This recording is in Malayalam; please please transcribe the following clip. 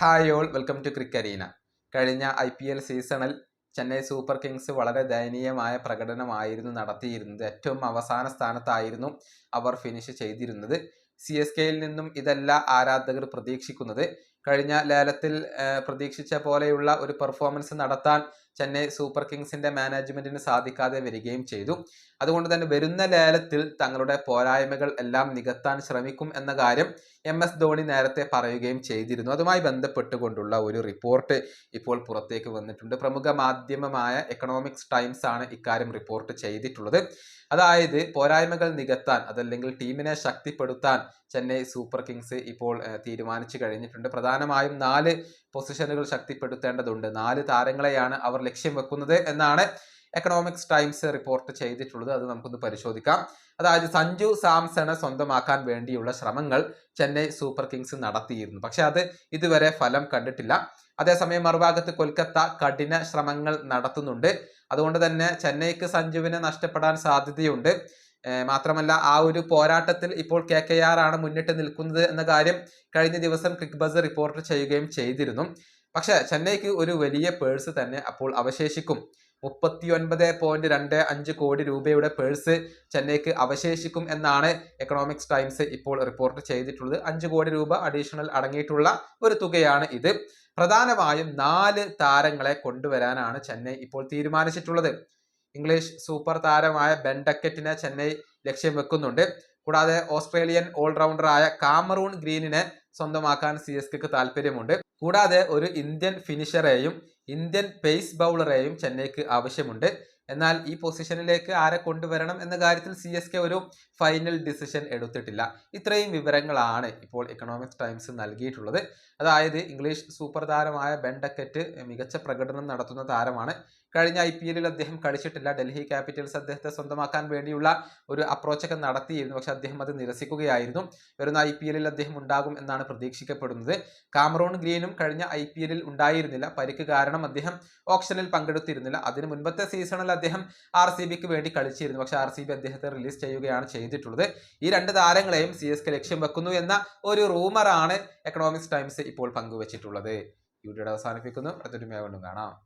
Hi all welcome to Crickarena കഴിഞ്ഞ ഐ പി എൽ സീസണിൽ ചെന്നൈ സൂപ്പർ കിങ്സ് വളരെ ദയനീയമായ പ്രകടനമായിരുന്നു നടത്തിയിരുന്നത്. ഏറ്റവും അവസാന സ്ഥാനത്തായിരുന്നു അവർ ഫിനിഷ് ചെയ്തിരുന്നത്. സി എസ് കെയിൽ നിന്നും ഇതല്ല ആരാധകർ പ്രതീക്ഷിക്കുന്നത്. കഴിഞ്ഞ ലേലത്തിൽ പ്രതീക്ഷിച്ച പോലെയുള്ള ഒരു പെർഫോമൻസ് നടത്താൻ ചെന്നൈ സൂപ്പർ കിങ്സിന്റെ മാനേജ്മെന്റിന് സാധിക്കാതെ വരികയും ചെയ്തു. അതുകൊണ്ട് തന്നെ വരുന്ന ലേലത്തിൽ തങ്ങളുടെ പോരായ്മകൾ എല്ലാം നികത്താൻ ശ്രമിക്കും എന്ന കാര്യം എം എസ് ധോണി നേരത്തെ പറയുകയും ചെയ്തിരുന്നു. അതുമായി ബന്ധപ്പെട്ടുകൊണ്ടുള്ള ഒരു റിപ്പോർട്ട് ഇപ്പോൾ പുറത്തേക്ക് വന്നിട്ടുണ്ട്. പ്രമുഖ മാധ്യമമായ എക്കണോമിക്സ് ടൈംസ് ആണ് ഇക്കാര്യം റിപ്പോർട്ട് ചെയ്തിട്ടുള്ളത്. അതായത് പോരായ്മകൾ നികത്താൻ അതല്ലെങ്കിൽ ടീമിനെ ശക്തിപ്പെടുത്താൻ ചെന്നൈ സൂപ്പർ കിങ്സ് ഇപ്പോൾ തീരുമാനിച്ചു കഴിഞ്ഞിട്ടുണ്ട്. പ്രധാനമായും നാല് പൊസിഷനുകൾ ശക്തിപ്പെടുത്തേണ്ടതുണ്ട്. നാല് താരങ്ങളെയാണ് അവർ ലക്ഷ്യം വെക്കുന്നത് എന്നാണ് എക്കണോമിക്സ് ടൈംസ് റിപ്പോർട്ട് ചെയ്തിട്ടുള്ളത്. അത് നമുക്കൊന്ന് പരിശോധിക്കാം. അതായത് സഞ്ജു സാംസണെ സ്വന്തമാക്കാൻ വേണ്ടിയുള്ള ശ്രമങ്ങൾ ചെന്നൈ സൂപ്പർ കിങ്സ് നടത്തിയിരുന്നു. പക്ഷെ അത് ഇതുവരെ ഫലം കണ്ടിട്ടില്ല. അതേസമയം മറുഭാഗത്ത് കൊൽക്കത്ത കഠിന ശ്രമങ്ങൾ നടത്തുന്നുണ്ട്. അതുകൊണ്ട് തന്നെ ചെന്നൈക്ക് സഞ്ജുവിനെ നഷ്ടപ്പെടാൻ സാധ്യതയുണ്ട്. മാത്രമല്ല ആ ഒരു പോരാട്ടത്തിൽ ഇപ്പോൾ കെ കെ ആർ ആണ് മുന്നിട്ട് നിൽക്കുന്നത് എന്ന കാര്യം കഴിഞ്ഞ ദിവസം ക്രിക്ക് ബസ് റിപ്പോർട്ട് ചെയ്യുകയും ചെയ്തിരുന്നു. പക്ഷെ ചെന്നൈക്ക് ഒരു വലിയ പേഴ്സ് തന്നെ അപ്പോൾ അവശേഷിക്കും. മുപ്പത്തി ഒൻപത് പോയിന്റ് രണ്ട് അഞ്ച് കോടി രൂപയുടെ പേഴ്സ് ചെന്നൈക്ക് അവശേഷിക്കും എന്നാണ് എക്കണോമിക്സ് ടൈംസ് ഇപ്പോൾ റിപ്പോർട്ട് ചെയ്തിട്ടുള്ളത്. അഞ്ച് കോടി രൂപ അഡീഷണൽ അടങ്ങിയിട്ടുള്ള ഒരു തുകയാണ് ഇത്. പ്രധാനമായും നാല് താരങ്ങളെ കൊണ്ടുവരാനാണ് ചെന്നൈ ഇപ്പോൾ തീരുമാനിച്ചിട്ടുള്ളത്. ഇംഗ്ലീഷ് സൂപ്പർ താരമായ ബെൻഡക്കറ്റിനെ ചെന്നൈ ലക്ഷ്യം വെക്കുന്നുണ്ട്. കൂടാതെ ഓസ്ട്രേലിയൻ ഓൾറൗണ്ടറായ കാമറൂൺ ഗ്രീനിനെ സ്വന്തമാക്കാൻ സി എസ് കെക്ക് താല്പര്യമുണ്ട്. കൂടാതെ ഒരു ഇന്ത്യൻ ഫിനിഷറെയും ഇന്ത്യൻ പേസ് ബൗളറെയും ചെന്നൈക്ക് ആവശ്യമുണ്ട്. എന്നാൽ ഈ പൊസിഷനിലേക്ക് ആരെ കൊണ്ടുവരണം എന്ന കാര്യത്തിൽ സി എസ് കെ ഒരു ഫൈനൽ ഡിസിഷൻ എടുത്തിട്ടില്ല. ഇത്രയും വിവരങ്ങളാണ് ഇപ്പോൾ എക്കണോമിക്സ് ടൈംസ് നൽകിയിട്ടുള്ളത്. അതായത് ഇംഗ്ലീഷ് സൂപ്പർ താരമായ ബെൻ ഡക്കറ്റ് മികച്ച പ്രകടനം നടത്തുന്ന താരമാണ് കഴിഞ്ഞ ഐ പി എല്ലിൽ അദ്ദേഹം കളിച്ചിട്ടില്ല. ഡൽഹി ക്യാപിറ്റൽസ് അദ്ദേഹത്തെ സ്വന്തമാക്കാൻ വേണ്ടിയുള്ള ഒരു അപ്രോച്ചൊക്കെ നടത്തിയിരുന്നു. പക്ഷെ അദ്ദേഹം അത് നിരസിക്കുകയായിരുന്നു. വരുന്ന ഐ പി എല്ലിൽ അദ്ദേഹം ഉണ്ടാകും എന്നാണ് പ്രതീക്ഷിക്കപ്പെടുന്നത്. കാമറോൺ ഗ്രീനും കഴിഞ്ഞ ഐ പി എല്ലിൽ ഉണ്ടായിരുന്നില്ല. പരിക്ക് കാരണം അദ്ദേഹം ഓപ്ഷനിൽ പങ്കെടുത്തിരുന്നില്ല. അതിന് മുൻപത്തെ സീസണിൽ അദ്ദേഹം ആർ സി ബിക്ക് വേണ്ടി കളിച്ചിരുന്നു. പക്ഷെ ആർ സി ബി അദ്ദേഹത്തെ റിലീസ് ചെയ്യുകയാണ് ചെയ്തിട്ടുള്ളത്. ഈ രണ്ട് താരങ്ങളെയും സി എസ് കെ ലക്ഷ്യം വെക്കുന്നു എന്ന ഒരു റൂമറാണ് എക്കണോമിക്സ് ടൈംസ് ഇപ്പോൾ പങ്കുവച്ചിട്ടുള്ളത്. വീഡിയോയുടെ അവസാനിപ്പിക്കുന്നു. അടുത്തൊരു വീണ്ടും കാണാം.